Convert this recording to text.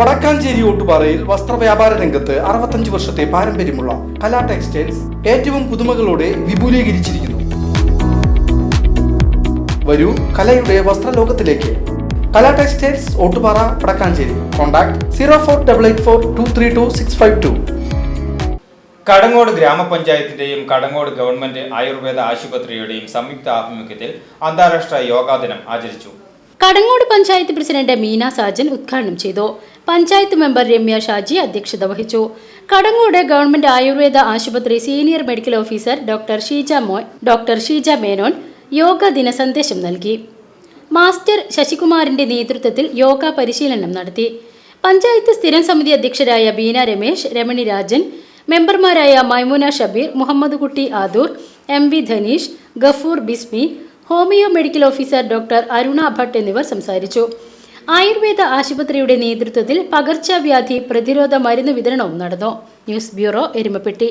വടക്കാഞ്ചേരി ഓട്ടുപാറയിൽ വസ്ത്രവ്യാപാര രംഗത്ത് അറുപത്തഞ്ച് വർഷത്തെ പാരമ്പര്യമുള്ള കലാ ടെക്സ്റ്റൈൽസ് ഏറ്റവും പുതുമകളോടെ വിപുലീകരിച്ചിരിക്കുന്നു. വരൂ കലയുടെ വസ്ത്രലോകത്തിലേക്ക്. Kala textiles Ottupara Vadakkanchery. Contact zero four double eight four two three two six five two. Kadangode ഗ്രാമപഞ്ചായത്തിന്റെയും Kadangode government Ayurveda ആശുപത്രിയുടെയും സംയുക്ത ആഭിമുഖ്യത്തിൽ അന്താരാഷ്ട്ര യോഗാ ദിനം ആചരിച്ചു. കടങ്ങോട് പഞ്ചായത്ത് പ്രസിഡന്റ് മീന സാജൻ ഉദ്ഘാടനം ചെയ്തു. പഞ്ചായത്ത് മെമ്പർ രമ്യ ഷാജി അധ്യക്ഷത വഹിച്ചു. കടങ്ങോട് ഗവൺമെന്റ് ആയുർവേദ ആശുപത്രി senior medical officer doctor Sheeja മോയ് doctor Sheeja Menon yoga ദിന സന്ദേശം നൽകി. മാസ്റ്റർ ശശികുമാറിന്റെ നേതൃത്വത്തിൽ യോഗ പരിശീലനം നടത്തി. പഞ്ചായത്ത് സ്ഥിരം സമിതി അധ്യക്ഷരായ ബീന രമേശ് രമണി രാജൻ മെമ്പർമാരായ Maimuna Shabeer Muhammad Kutty Adoor M V Dhaneesh Gafoor Bismi homeo medical officer doctor Aruna Bhat എന്നിവർ സംസാരിച്ചു. ആയുർവേദ ആശുപത്രിയുടെ നേതൃത്വത്തിൽ പകർച്ചവ്യാധി പ്രതിരോധ മരുന്ന് വിതരണവും നടന്നു. News bureau Erumappetty.